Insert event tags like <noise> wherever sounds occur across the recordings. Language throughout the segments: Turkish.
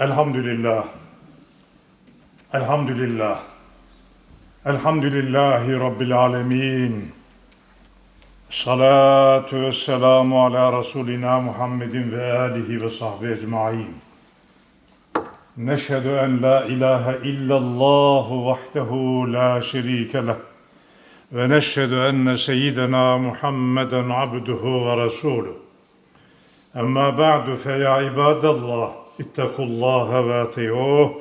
Elhamdülillah. Elhamdülillah. Elhamdülillahi Rabbil alemin. Salatu ve selamu ala Resulina Muhammedin ve alihi ve sahbihi ecmain. Neşhedü en la ilahe illallah vahdehu la şerike leh. Ve neşhedü enne seyyidena Muhammeden abduhu ve resuluh. Emma ba'du fe ya ibadallah. اتقوا الله واتقوه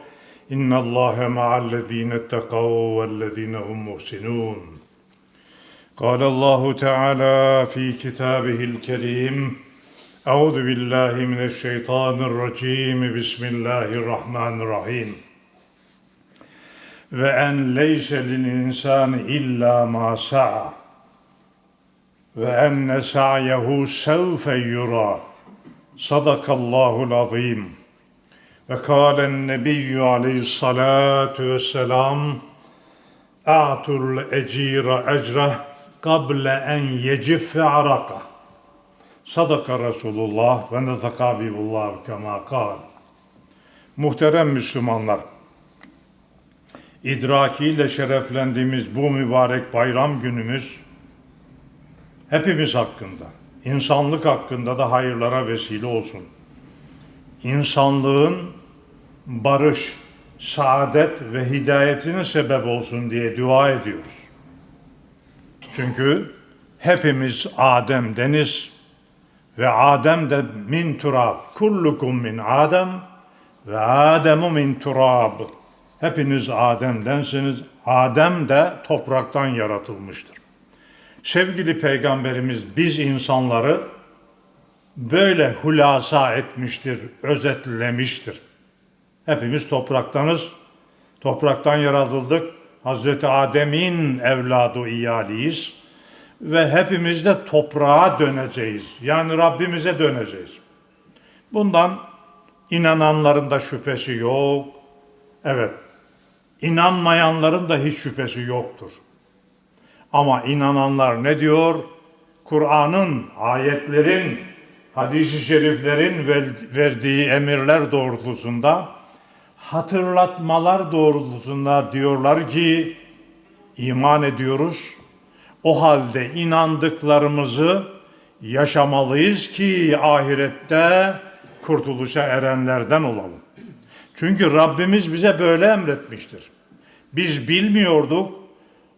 إن الله مع الذين اتقوا والذين هم محسنون. قال الله تعالى في كتابه الكريم أعوذ بالله من الشيطان الرجيم. بسم الله الرحمن الرحيم. وأن ليس للإنسان إلا ما سعى. وأن سعيه سوف يرى. صدق الله العظيم. Ve kâlen nebiyyü aleyhissalâtu vesselâm A'tul ecira ecreh kable en yeciffe araka. Sadaka Resulullah ve nezaka bibullah kema kal. Muhterem Müslümanlar, idrakiyle şereflendiğimiz bu mübarek bayram günümüz hepimiz hakkında, insanlık hakkında da hayırlara vesile olsun. İnsanlığın barış, saadet ve hidayetine sebep olsun diye dua ediyoruz. Çünkü hepimiz Adem deniz ve Adem de min turab. Kullukum min Adem ve Ademu min turab. Hepiniz Adem'densiniz. Adem de topraktan yaratılmıştır. Sevgili peygamberimiz biz insanları böyle hulasa etmiştir, özetlemiştir. Hepimiz topraktanız. Topraktan yaratıldık. Hazreti Adem'in evladı iyaliyiz. Ve hepimiz de toprağa döneceğiz. Yani Rabbimize döneceğiz. Bundan inananların da şüphesi yok. Evet, inanmayanların da hiç şüphesi yoktur. Ama inananlar ne diyor? Kur'an'ın, ayetlerin, hadis-i şeriflerin verdiği emirler doğrultusunda, hatırlatmalar doğrultusunda diyorlar ki, iman ediyoruz. O halde inandıklarımızı yaşamalıyız ki ahirette kurtuluşa erenlerden olalım. Çünkü Rabbimiz bize böyle emretmiştir. Biz bilmiyorduk,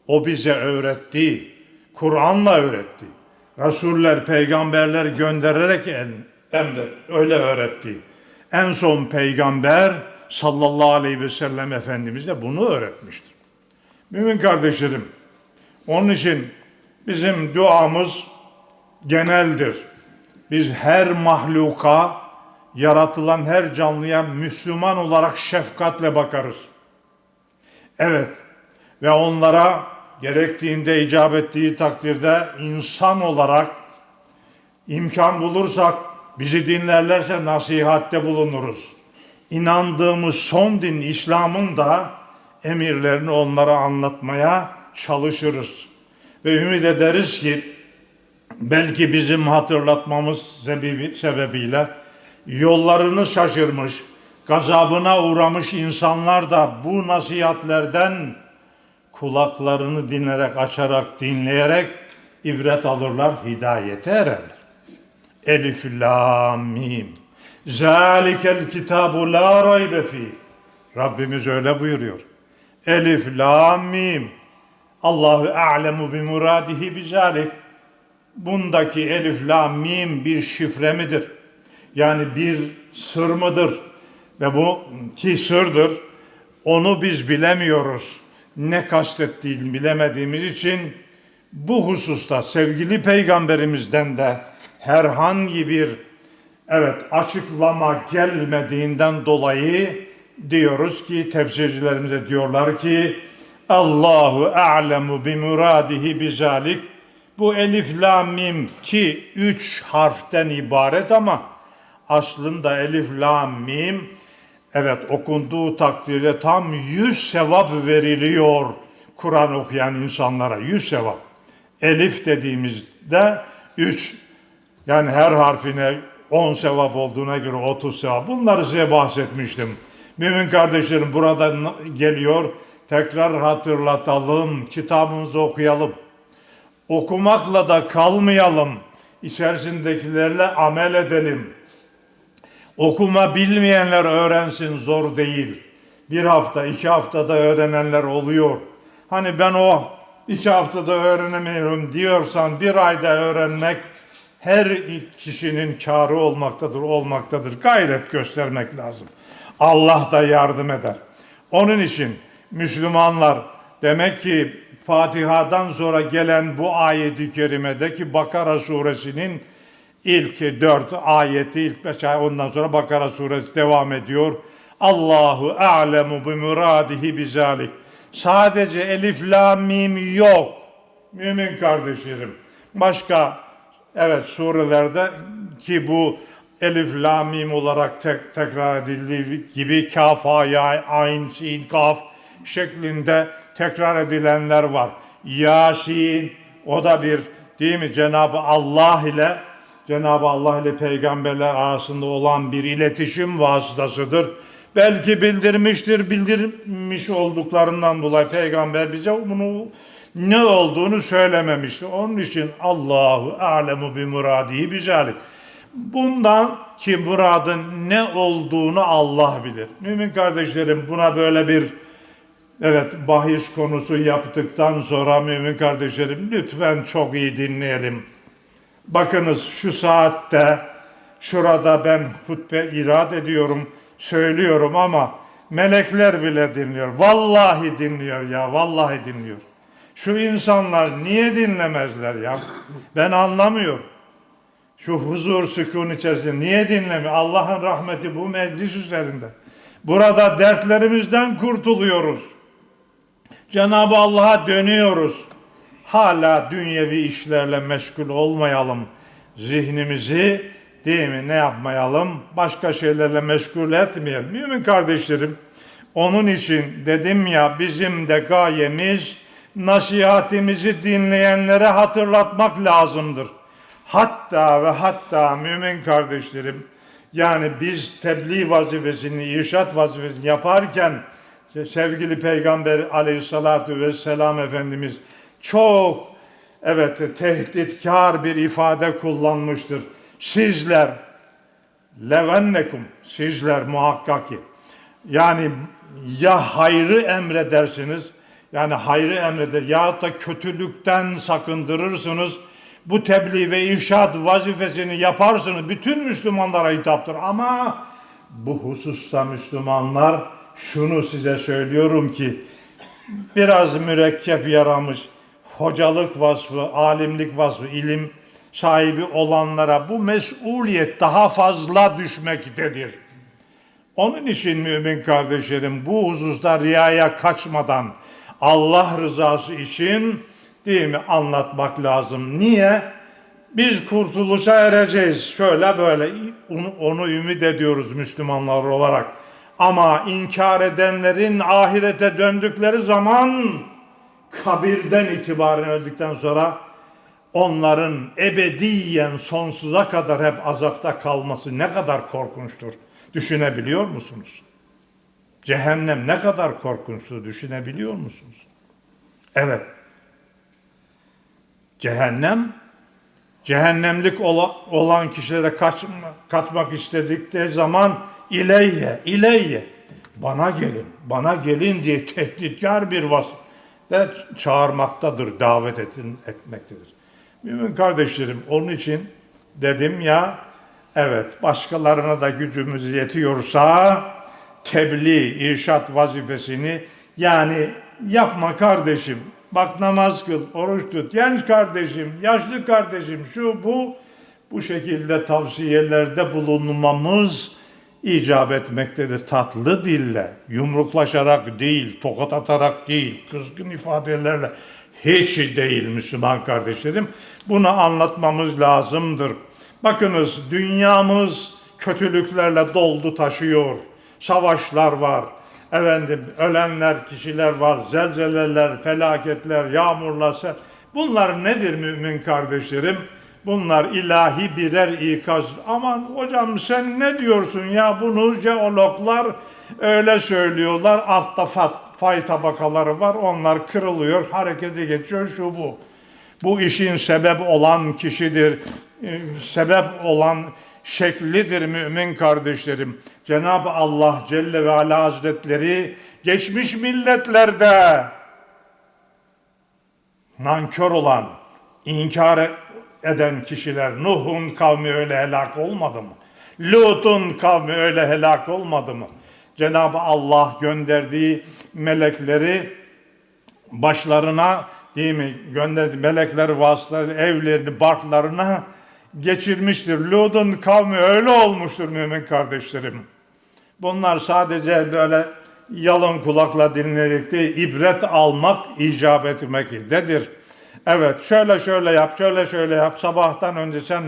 o bize öğretti. Kur'an'la öğretti. Resuller, peygamberler göndererek emret, öyle öğretti. En son peygamber sallallahu aleyhi ve sellem Efendimiz de bunu öğretmiştir. Mümin kardeşlerim, onun için bizim duamız geneldir. Biz her mahluka, yaratılan her canlıya Müslüman olarak şefkatle bakarız. Evet, ve onlara gerektiğinde icap ettiği takdirde insan olarak imkan bulursak bizi dinlerlerse nasihatte bulunuruz. İnandığımız son din İslam'ın da emirlerini onlara anlatmaya çalışırız. Ve ümit ederiz ki belki bizim hatırlatmamız sebebi, sebebiyle yollarını şaşırmış, gazabına uğramış insanlar da bu nasihatlerden kulaklarını dinlerek, açarak, dinleyerek ibret alırlar, hidayete ererler. Elif, la, mim. Zalikel kitabu la raybe fi. Rabbimiz öyle buyuruyor. Elif, la, mim. Allahu a'lemu bi muradihi bi zalik. Bundaki elif, la, mim bir şifre midir? Yani bir sır mıdır? Ve bu ki sırdır. Onu biz bilemiyoruz ne kastettiğini bilemediğimiz için bu hususta sevgili peygamberimizden de herhangi bir evet açıklama gelmediğinden dolayı diyoruz ki tefsircilerimize diyorlar ki Allahu a'lemu bi muradihi bizalik bu elif la mim ki üç harften ibaret ama aslında elif la mim Evet okunduğu takdirde tam yüz sevap veriliyor Kur'an okuyan insanlara. Yüz sevap. Elif dediğimizde üç yani her harfine 10 sevap olduğuna göre 30 sevap. Bunları size bahsetmiştim. Mümin kardeşlerim burada n- geliyor. Tekrar hatırlatalım. Kitabımızı okuyalım. Okumakla da kalmayalım. İçerisindekilerle amel edelim. Okuma bilmeyenler öğrensin zor değil. Bir hafta, iki haftada öğrenenler oluyor. Hani ben o iki haftada öğrenemiyorum diyorsan bir ayda öğrenmek her kişinin karı olmaktadır, olmaktadır. Gayret göstermek lazım. Allah da yardım eder. Onun için Müslümanlar demek ki Fatiha'dan sonra gelen bu ayeti kerimedeki Bakara suresinin ilk dört ayeti, ilk beş ayet, ondan sonra Bakara suresi devam ediyor. Allahu a'lemu bi muradihi bizalik. Sadece elif la mim yok. Mümin kardeşlerim. Başka evet surelerde ki bu elif la mim olarak tek, tekrar edildiği gibi kaf, ya, ayn, sin, kaf şeklinde tekrar edilenler var. Yasin o da bir değil mi Cenab-ı Allah ile Cenab-ı Allah ile peygamberler arasında olan bir iletişim vasıtasıdır. Belki bildirmiştir, bildirmiş olduklarından dolayı peygamber bize bunu ne olduğunu söylememişti. Onun için Allahu alemu bi muradihi bizalik. Bundan ki muradın ne olduğunu Allah bilir. Mümin kardeşlerim buna böyle bir Evet, bahis konusu yaptıktan sonra mümin kardeşlerim lütfen çok iyi dinleyelim. Bakınız şu saatte şurada ben hutbe irad ediyorum, söylüyorum ama melekler bile dinliyor. Vallahi dinliyor ya, vallahi dinliyor. Şu insanlar niye dinlemezler ya? Ben anlamıyorum. Şu huzur, sükun içerisinde niye dinlemiyor? Allah'ın rahmeti bu meclis üzerinde. Burada dertlerimizden kurtuluyoruz. Cenab-ı Allah'a dönüyoruz. Hala dünyevi işlerle meşgul olmayalım. Zihnimizi değil mi ne yapmayalım? Başka şeylerle meşgul etmeyelim. Mümin kardeşlerim, onun için dedim ya bizim de gayemiz nasihatimizi dinleyenlere hatırlatmak lazımdır. Hatta ve hatta mümin kardeşlerim yani biz tebliğ vazifesini, irşat vazifesini yaparken sevgili Peygamber aleyhissalatu vesselam Efendimiz çok evet tehditkar bir ifade kullanmıştır. Sizler levennekum sizler muhakkak ki yani ya hayrı emredersiniz yani hayrı emreder ya da kötülükten sakındırırsınız. Bu tebliğ ve irşad vazifesini yaparsınız. Bütün Müslümanlara hitaptır. Ama bu hususta Müslümanlar şunu size söylüyorum ki biraz mürekkep yaramış hocalık vasfı, alimlik vasfı, ilim sahibi olanlara bu mesuliyet daha fazla düşmektedir. Onun için mümin kardeşlerim bu hususta riyaya kaçmadan Allah rızası için değil mi anlatmak lazım. Niye? Biz kurtuluşa ereceğiz. Şöyle böyle onu, onu ümit ediyoruz Müslümanlar olarak. Ama inkar edenlerin ahirete döndükleri zaman kabirden itibaren öldükten sonra onların ebediyen sonsuza kadar hep azapta kalması ne kadar korkunçtur. Düşünebiliyor musunuz? Cehennem ne kadar korkunçtur düşünebiliyor musunuz? Evet. Cehennem cehennemlik olan kişilere kaçma, kaçmak istedikleri zaman ileyye, ileyye bana gelin, bana gelin diye tehditkar bir vas de çağırmaktadır, davet etin, etmektedir. Mümin kardeşlerim onun için dedim ya evet başkalarına da gücümüz yetiyorsa tebliğ, irşat vazifesini yani yapma kardeşim. Bak namaz kıl, oruç tut. Genç kardeşim, yaşlı kardeşim şu bu bu şekilde tavsiyelerde bulunmamız icap etmektedir. Tatlı dille, yumruklaşarak değil, tokat atarak değil, kızgın ifadelerle hiç değil Müslüman kardeşlerim. Bunu anlatmamız lazımdır. Bakınız dünyamız kötülüklerle doldu taşıyor. Savaşlar var. Efendim ölenler kişiler var. Zelzeleler, felaketler, yağmurlar. Sel. Bunlar nedir mümin kardeşlerim? Bunlar ilahi birer ikaz. Aman hocam sen ne diyorsun ya bunu jeologlar öyle söylüyorlar. Altta fat, fay tabakaları var onlar kırılıyor harekete geçiyor şu bu. Bu işin sebep olan kişidir. e, Sebep olan şeklidir mümin kardeşlerim. Cenab-ı Allah Celle ve Ala Hazretleri geçmiş milletlerde nankör olan, inkar eden kişiler, Nuh'un kavmi öyle helak olmadı mı? Lut'un kavmi öyle helak olmadı mı? Cenab-ı Allah gönderdiği melekleri başlarına değil mi gönderdi melekler vasıtasıyla evlerini, barklarına geçirmiştir. Lut'un kavmi öyle olmuştur mümin kardeşlerim. Bunlar sadece böyle yalın kulakla dinleyerek değil, ibret almak icap etmektedir. Evet, şöyle şöyle yap, şöyle şöyle yap. Sabahtan önce sen,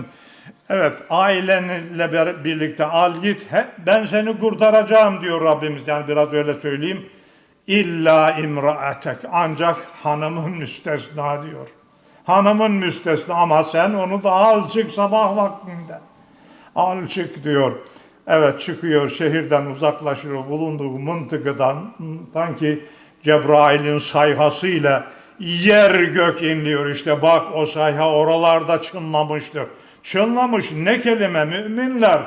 evet, ailenle birlikte al git. He, ben seni kurtaracağım diyor Rabbimiz. Yani biraz öyle söyleyeyim. İlla imraatek. Ancak hanımın müstesna diyor. Hanımın müstesna ama sen onu da al çık sabah vaktinde. Al çık diyor. Evet çıkıyor şehirden uzaklaşıyor bulunduğu mıntıkadan sanki Cebrail'in sayhasıyla yer gök inliyor işte bak o sayha oralarda çınlamıştır. Çınlamış ne kelime müminler.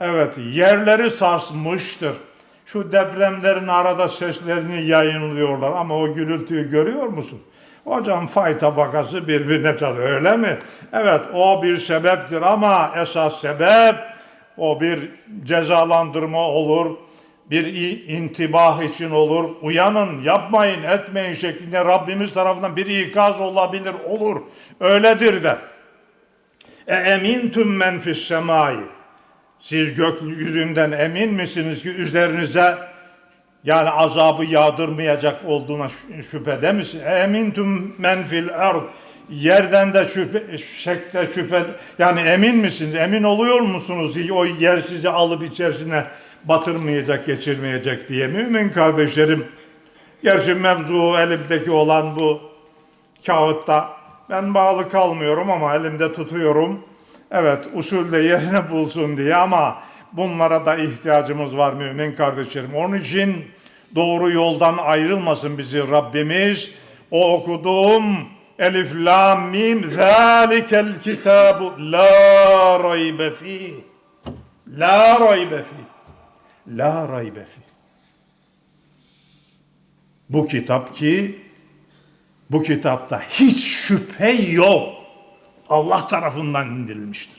Evet yerleri sarsmıştır. Şu depremlerin arada seslerini yayınlıyorlar ama o gürültüyü görüyor musun? Hocam fay tabakası birbirine çalıyor öyle mi? Evet o bir sebeptir ama esas sebep o bir cezalandırma olur, bir intibah için olur. Uyanın, yapmayın, etmeyin şeklinde Rabbimiz tarafından bir ikaz olabilir, olur. Öyledir de. E emintüm men fis semai. Siz gökyüzünden emin misiniz ki üzerinize yani azabı yağdırmayacak olduğuna şü- şüphede misin? E emintüm men fil ard. Yerden de şüphe, şekte şüphe, yani emin misiniz? Emin oluyor musunuz? O yer sizi alıp içerisine batırmayacak, geçirmeyecek diye. Mümin kardeşlerim, gerçi mevzu elimdeki olan bu kağıtta ben bağlı kalmıyorum ama elimde tutuyorum. Evet usulde yerini bulsun diye ama bunlara da ihtiyacımız var mümin kardeşlerim. Onun için doğru yoldan ayrılmasın bizi Rabbimiz. O okuduğum Elif Lam Mim Zalikel kitabu la raybe fi. La raybe fi. La raybe fi. Bu kitap ki bu kitapta hiç şüphe yok. Allah tarafından indirilmiştir.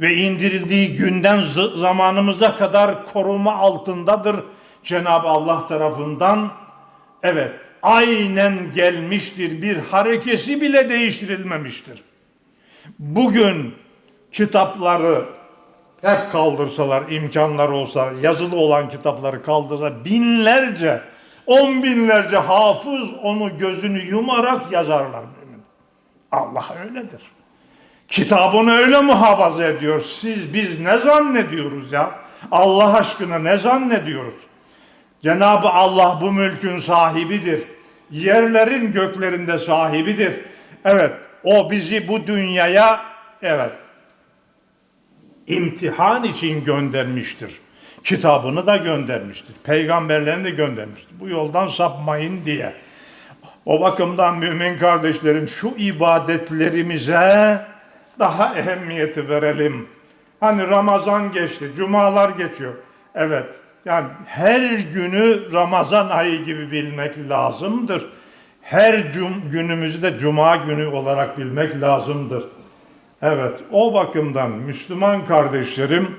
Ve indirildiği günden zamanımıza kadar koruma altındadır. Cenab-ı Allah tarafından evet aynen gelmiştir. Bir harekesi bile değiştirilmemiştir. Bugün kitapları hep kaldırsalar, imkanlar olsa, yazılı olan kitapları kaldırsa binlerce, on binlerce hafız onu gözünü yumarak yazarlar. Allah öyledir. Kitabını öyle muhafaza ediyor. Siz biz ne zannediyoruz ya? Allah aşkına ne zannediyoruz? Cenab-ı Allah bu mülkün sahibidir. Yerlerin göklerinde sahibidir. Evet, o bizi bu dünyaya evet imtihan için göndermiştir. Kitabını da göndermiştir. Peygamberlerini de göndermiştir. Bu yoldan sapmayın diye. O bakımdan mümin kardeşlerim şu ibadetlerimize daha ehemmiyeti verelim. Hani Ramazan geçti, cumalar geçiyor. Evet, yani her günü Ramazan ayı gibi bilmek lazımdır. Her cum günümüzü de cuma günü olarak bilmek lazımdır. Evet, o bakımdan Müslüman kardeşlerim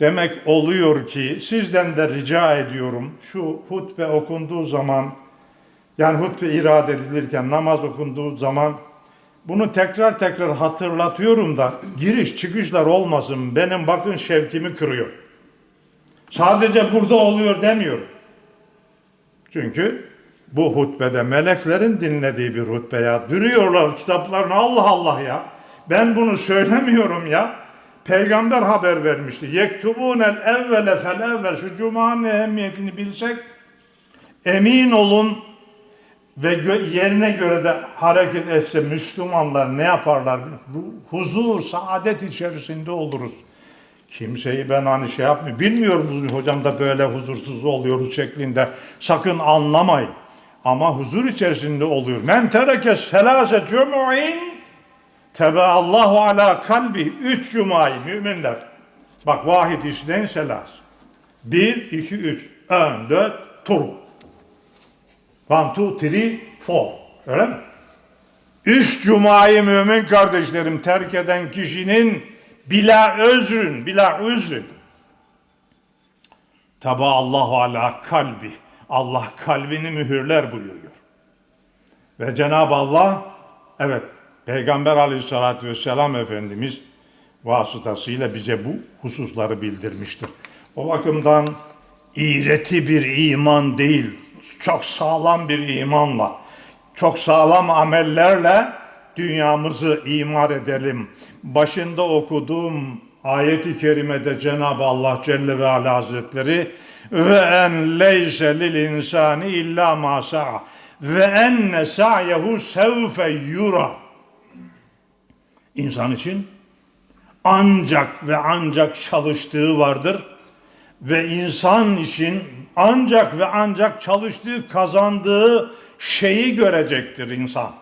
demek oluyor ki sizden de rica ediyorum şu hutbe okunduğu zaman yani hutbe irade edilirken namaz okunduğu zaman bunu tekrar tekrar hatırlatıyorum da giriş çıkışlar olmasın benim bakın şevkimi kırıyor. Sadece burada oluyor demiyorum. Çünkü bu hutbede meleklerin dinlediği bir hutbe ya. Duruyorlar kitaplarına Allah Allah ya. Ben bunu söylemiyorum ya. Peygamber haber vermişti. Yektubunel evvele fel evvel. Şu cumanın ehemmiyetini bilsek emin olun ve yerine göre de hareket etse Müslümanlar ne yaparlar? Huzur, saadet içerisinde oluruz. Kimseyi ben hani şey yapmıyorum. Bilmiyorum hocam da böyle huzursuz oluyoruz şeklinde. Sakın anlamayın. Ama huzur içerisinde oluyor. Men tereke selase cumu'in tebe Allahu ala kalbi. Üç cumayı müminler. Bak vahid işleyin selas. Bir, iki, üç. Ön, dört, tur. One, two, three, four. Öyle mi? Üç cumayı mümin kardeşlerim terk eden kişinin bila özrün, bila üzrün. Taba Allahu ala kalbi. Allah kalbini mühürler buyuruyor. Ve Cenab-ı Allah evet Peygamber aleyhissalatü vesselam Efendimiz vasıtasıyla bize bu hususları bildirmiştir. O bakımdan iğreti bir iman değil, çok sağlam bir imanla, çok sağlam amellerle dünyamızı imar edelim. Başında okuduğum ayeti kerimede Cenab-ı Allah Celle ve Ala Hazretleri ve en leyse lil insani illa ma sa'a ve enne sa'yehu sevfe yura. İnsan için ancak ve ancak çalıştığı vardır ve insan için ancak ve ancak çalıştığı kazandığı şeyi görecektir insan.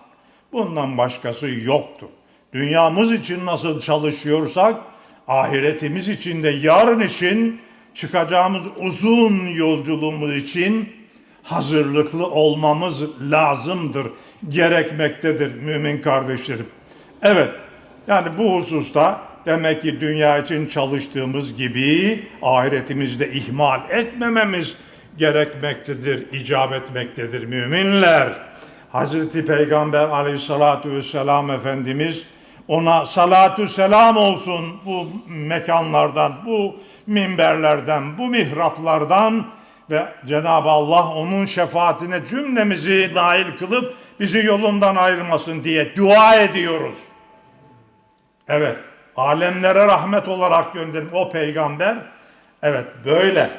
Bundan başkası yoktur. Dünyamız için nasıl çalışıyorsak ahiretimiz için de yarın için çıkacağımız uzun yolculuğumuz için hazırlıklı olmamız lazımdır, gerekmektedir mümin kardeşlerim. Evet, yani bu hususta demek ki dünya için çalıştığımız gibi ahiretimizde ihmal etmememiz gerekmektedir, icap etmektedir müminler. Hazreti Peygamber aleyhissalatu vesselam Efendimiz ona salatü selam olsun bu mekanlardan, bu minberlerden, bu mihraplardan ve Cenab-ı Allah onun şefaatine cümlemizi dahil kılıp bizi yolundan ayırmasın diye dua ediyoruz. Evet, alemlere rahmet olarak gönderim o peygamber. Evet, böyle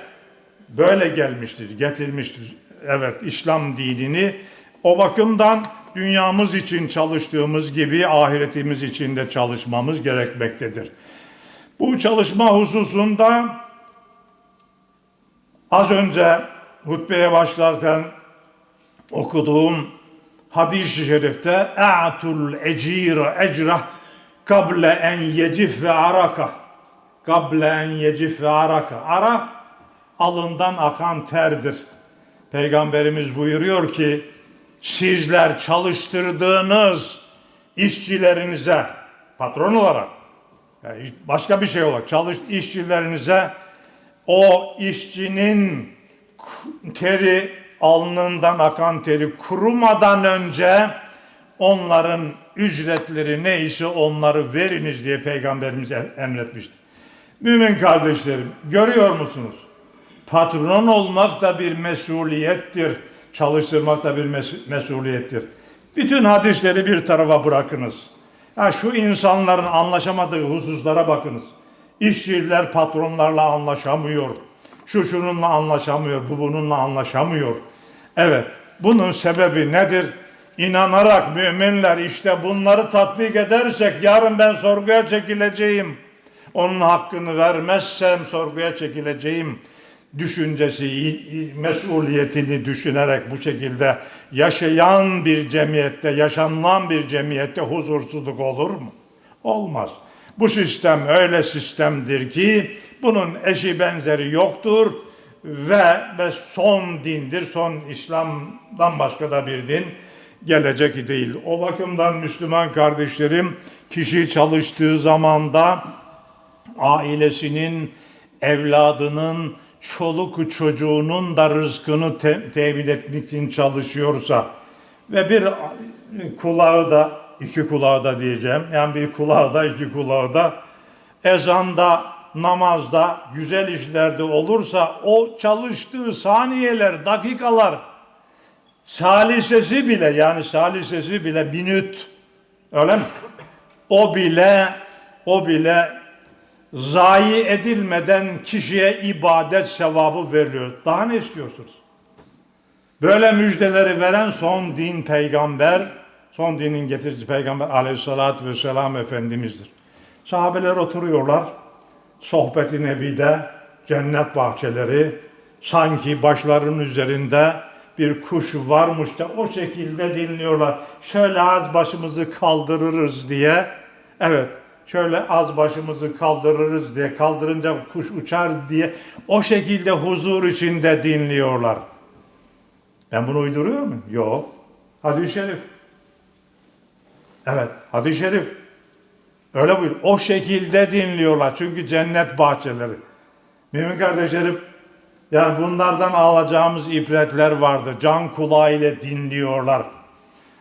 böyle gelmiştir, getirmiştir. Evet, İslam dinini o bakımdan dünyamız için çalıştığımız gibi ahiretimiz için de çalışmamız gerekmektedir. Bu çalışma hususunda az önce hutbeye başlarken okuduğum hadis-i şerifte "A'tul ecira ecrah kable en yecif ve araka." Kable en yecif ve araka. Arak alından akan terdir. Peygamberimiz buyuruyor ki sizler çalıştırdığınız işçilerinize patron olarak yani başka bir şey olarak çalış işçilerinize o işçinin teri alnından akan teri kurumadan önce onların ücretleri neyse onları veriniz diye peygamberimiz emretmişti. Mümin kardeşlerim görüyor musunuz? Patron olmak da bir mesuliyettir. Çalıştırmak da bir mes- mesuliyettir. Bütün hadisleri bir tarafa bırakınız. Ya şu insanların anlaşamadığı hususlara bakınız. İşçiler patronlarla anlaşamıyor. Şu şununla anlaşamıyor, bu bununla anlaşamıyor. Evet, bunun sebebi nedir? İnanarak müminler işte bunları tatbik edersek yarın ben sorguya çekileceğim. Onun hakkını vermezsem sorguya çekileceğim düşüncesi, mesuliyetini düşünerek bu şekilde yaşayan bir cemiyette, yaşanılan bir cemiyette huzursuzluk olur mu? Olmaz. Bu sistem öyle sistemdir ki bunun eşi benzeri yoktur ve, ve son dindir. Son İslam'dan başka da bir din gelecek değil. O bakımdan Müslüman kardeşlerim kişi çalıştığı zamanda ailesinin, evladının, çoluk çocuğunun da rızkını te- temin etmek için çalışıyorsa ve bir kulağı da iki kulağı da diyeceğim yani bir kulağı da iki kulağı da ezanda namazda güzel işlerde olursa o çalıştığı saniyeler dakikalar salisesi bile yani salisesi bile minüt öyle mi? O bile o bile zayi edilmeden kişiye ibadet sevabı veriliyor. Daha ne istiyorsunuz? Böyle müjdeleri veren son din peygamber, son dinin getiricisi peygamber aleyhissalatü vesselam Efendimiz'dir. Sahabeler oturuyorlar, sohbeti nebide, cennet bahçeleri, sanki başlarının üzerinde bir kuş varmış da o şekilde dinliyorlar. Şöyle az başımızı kaldırırız diye, evet şöyle az başımızı kaldırırız diye, kaldırınca kuş uçar diye o şekilde huzur içinde dinliyorlar. Ben bunu uyduruyor muyum? Yok. Hadis-i şerif. Evet, hadis-i şerif. Öyle buyur. O şekilde dinliyorlar. Çünkü cennet bahçeleri. Mümin kardeşlerim, yani bunlardan alacağımız ibretler vardı. Can kulağıyla dinliyorlar.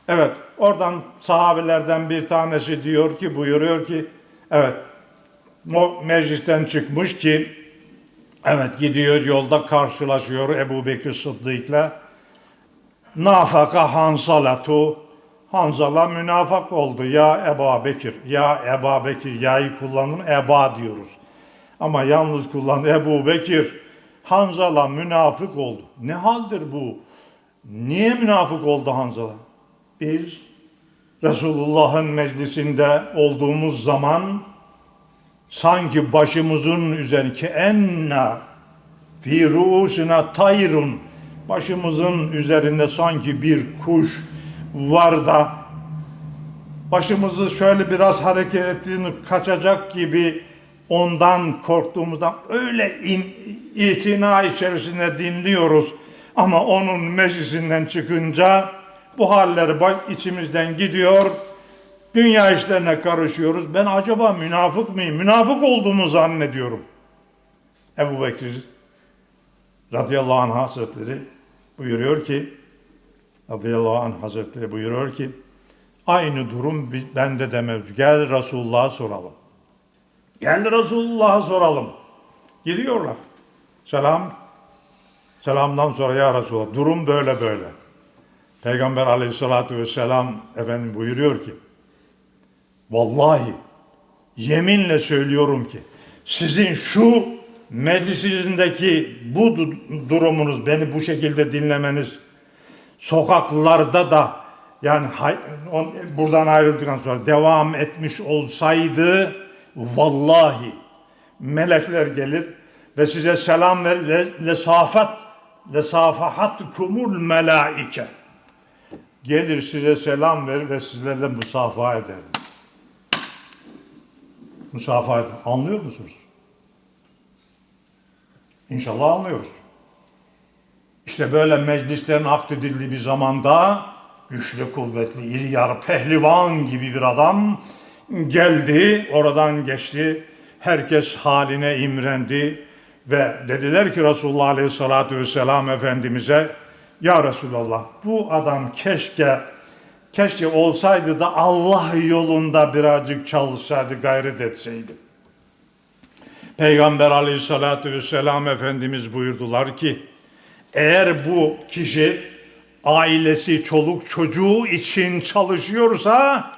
Evet, oradan sahabelerden bir tanesi diyor ki, buyuruyor ki, evet, o meclisten çıkmış ki, evet gidiyor yolda karşılaşıyor Ebu Bekir Sıddık'la. Nafaka Hansalatu, Hanzala münafak oldu ya Eba Bekir. Ya Eba Bekir, ya'yı kullanın Eba diyoruz. Ama yalnız kullan Ebu Bekir. Hanzala münafık oldu. Ne haldir bu? Niye münafık oldu Hanzala? Biz Resulullah'ın meclisinde olduğumuz zaman sanki başımızın üzerindeki enna fi ruusina tayrun başımızın üzerinde sanki bir kuş var da başımızı şöyle biraz hareket ettiğini kaçacak gibi ondan korktuğumuzdan öyle itina içerisinde dinliyoruz. Ama onun meclisinden çıkınca bu haller içimizden gidiyor. Dünya işlerine karışıyoruz. Ben acaba münafık mıyım? Münafık olduğumu zannediyorum. Ebu Bekir radıyallahu anh hazretleri buyuruyor ki radıyallahu anh hazretleri buyuruyor ki aynı durum bende de mevcut. Gel Resulullah'a soralım. Gel Resulullah'a soralım. Gidiyorlar. Selam. Selamdan sonra ya Resulallah durum böyle böyle. Peygamber aleyhissalatü vesselam efendim buyuruyor ki Vallahi yeminle söylüyorum ki sizin şu meclisindeki bu du- durumunuz beni bu şekilde dinlemeniz sokaklarda da yani buradan ayrıldıktan sonra devam etmiş olsaydı vallahi melekler gelir ve size selam verir le- lesafat lesafahat kumul melaike gelir size selam verir ve sizlerle musafaha ederdi. Musafaha eder. Anlıyor musunuz? İnşallah anlıyoruz. İşte böyle meclislerin akdedildiği bir zamanda güçlü, kuvvetli, iri yarı pehlivan gibi bir adam geldi, oradan geçti. Herkes haline imrendi ve dediler ki Resulullah Aleyhisselatü Vesselam Efendimiz'e Ya Resulallah bu adam keşke keşke olsaydı da Allah yolunda birazcık çalışsaydı, gayret etseydi. Peygamber aleyhissalatü vesselam Efendimiz buyurdular ki eğer bu kişi ailesi, çoluk çocuğu için çalışıyorsa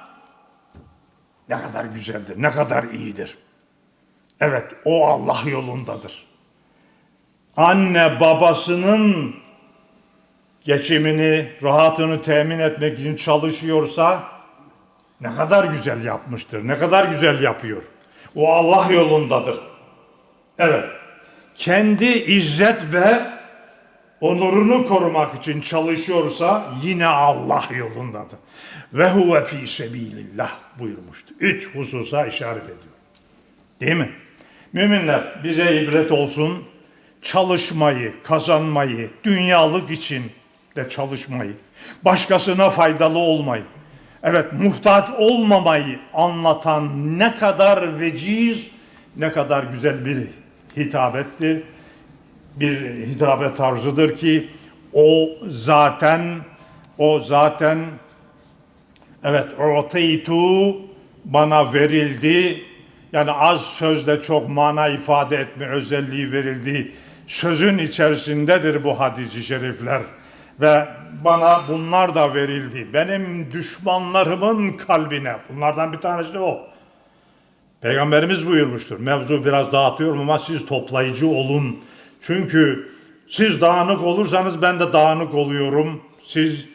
ne kadar güzeldir, ne kadar iyidir. Evet, o Allah yolundadır. Anne babasının geçimini, rahatını temin etmek için çalışıyorsa ne kadar güzel yapmıştır, ne kadar güzel yapıyor. O Allah yolundadır. Evet, kendi izzet ve onurunu korumak için çalışıyorsa yine Allah yolundadır. Ve huve fi sebilillah buyurmuştu. Üç hususa işaret ediyor. Değil mi? Müminler bize ibret olsun. Çalışmayı, kazanmayı, dünyalık için de çalışmayı, başkasına faydalı olmayı, evet muhtaç olmamayı anlatan ne kadar veciz, ne kadar güzel bir hitabettir, bir hitabe tarzıdır ki o zaten o zaten evet ortaytu bana verildi yani az sözle çok mana ifade etme özelliği verildi. Sözün içerisindedir bu hadis-i şerifler. Ve bana bunlar da verildi. Benim düşmanlarımın kalbine. Bunlardan bir tanesi de o. Peygamberimiz buyurmuştur. Mevzu biraz dağıtıyorum ama siz toplayıcı olun. Çünkü Siz dağınık olursanız ben de dağınık oluyorum. Siz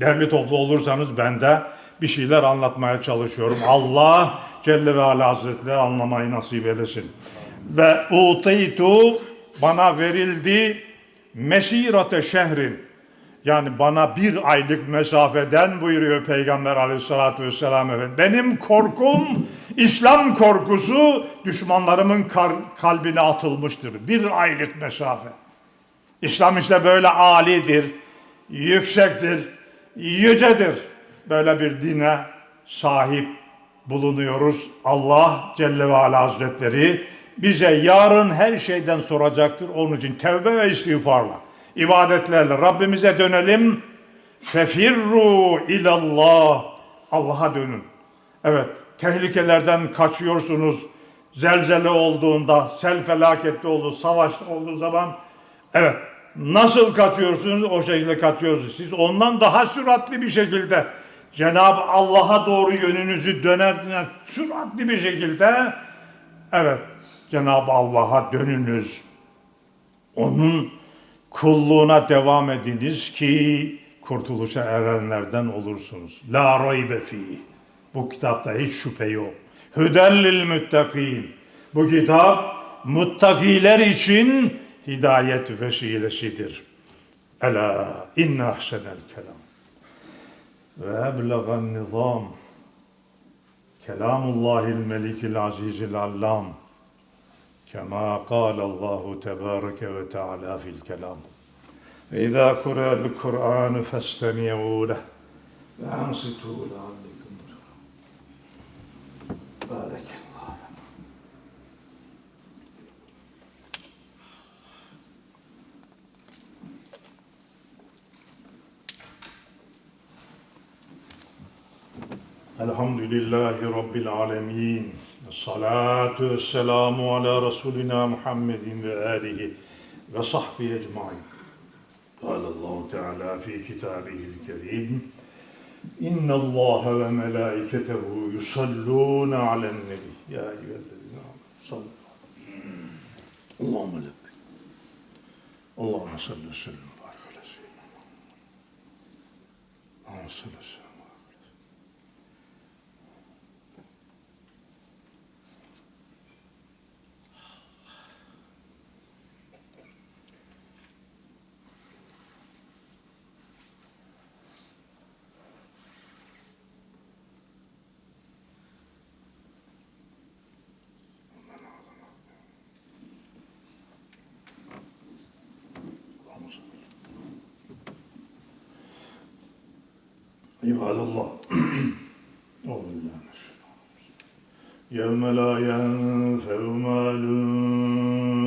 derli toplu olursanız ben de bir şeyler anlatmaya çalışıyorum. Allah Celle ve Ala Hazretleri anlamayı nasip eylesin. Ve uteytu bana verildi mesirate şehrin. Yani bana bir aylık mesafeden buyuruyor Peygamber aleyhissalatü vesselam Efendimiz. Benim korkum, İslam korkusu düşmanlarımın kalbine atılmıştır. Bir aylık mesafe. İslam işte böyle alidir, yüksektir, yücedir. Böyle bir dine sahip bulunuyoruz. Allah Celle ve Ala Hazretleri bize yarın her şeyden soracaktır. Onun için tevbe ve istiğfarla, ibadetlerle Rabbimize dönelim. Fefirru ilallah. Allah'a dönün. Evet, tehlikelerden kaçıyorsunuz. Zelzele olduğunda, sel felakette olduğu, savaşta olduğu zaman evet nasıl kaçıyorsunuz o şekilde kaçıyorsunuz. Siz ondan daha süratli bir şekilde Cenab-ı Allah'a doğru yönünüzü dönerken süratli bir şekilde evet Cenab-ı Allah'a dönünüz. Onun kulluğuna devam ediniz ki kurtuluşa erenlerden olursunuz. La raybe fi. Bu kitapta hiç şüphe yok. Hüdellil müttakîn. Bu kitap muttakiler için hidayet vesilesidir. Ela inne ahsenel kelam ve eblegan nizam kelamullahil melikil azizil allam kema kâlallahu tebâreke ve teâlâ fil kelam ve izâ kurâ'l Kur'an festemi'û leh ve ansitû leallekum Bârekallah. Elhamdülillahi Rabbil alemin. Salatu selamu ala Resulina Muhammedin ve alihi ve sahbihi ecmain. Allahu Teala fi kitabihil kerim. İnna Allah ve melaiketehu yusallun alen nebi. Ya eyyühellezine amenu. Sallallahu Allahümme lebbek. Allahümme ve sellem. Allahümme salli ve sellem. Allahümme salli ve sellem. الله. <clears throat> من الشيطان الرجيم. يوم لا ينفع مال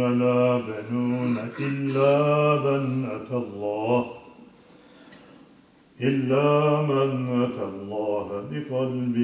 ولا بنون إلا من أتى الله. إلا من أتى الله بقلب